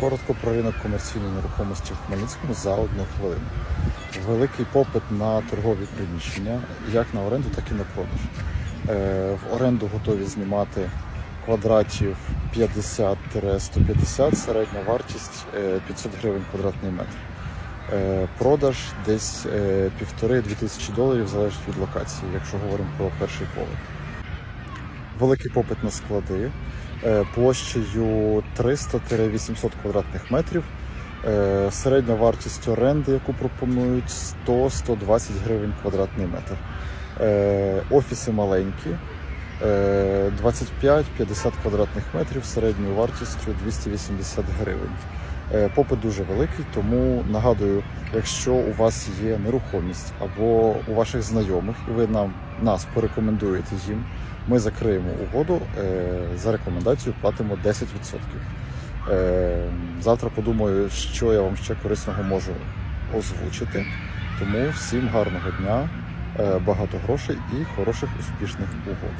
Коротко про ринок комерційної нерухомості в Хмельницькому за одну хвилину. Великий попит на торгові приміщення, як на оренду, так і на продаж. Е, В оренду готові знімати квадратів 50-150, середня вартість е, 500 гривень квадратний метр. Е, Продаж десь е, півтори-дві тисячі доларів залежить від локації, якщо говоримо про перший поверх. Великий попит на склади е, площею 300-800 квадратних метрів. Е, Середня вартість оренди, яку пропонують, 100-120 гривень квадратний метр. Е, Офіси маленькі, е, 25-50 квадратних метрів середньою вартістю 280 гривень. Попит дуже великий, тому нагадую, якщо у вас є нерухомість або у ваших знайомих, і ви нам нас порекомендуєте їм, ми закриємо угоду е, за рекомендацію, платимо 10%. Е, Завтра подумаю, що я вам ще корисного можу озвучити. Тому всім гарного дня, е, багато грошей і хороших успішних угод.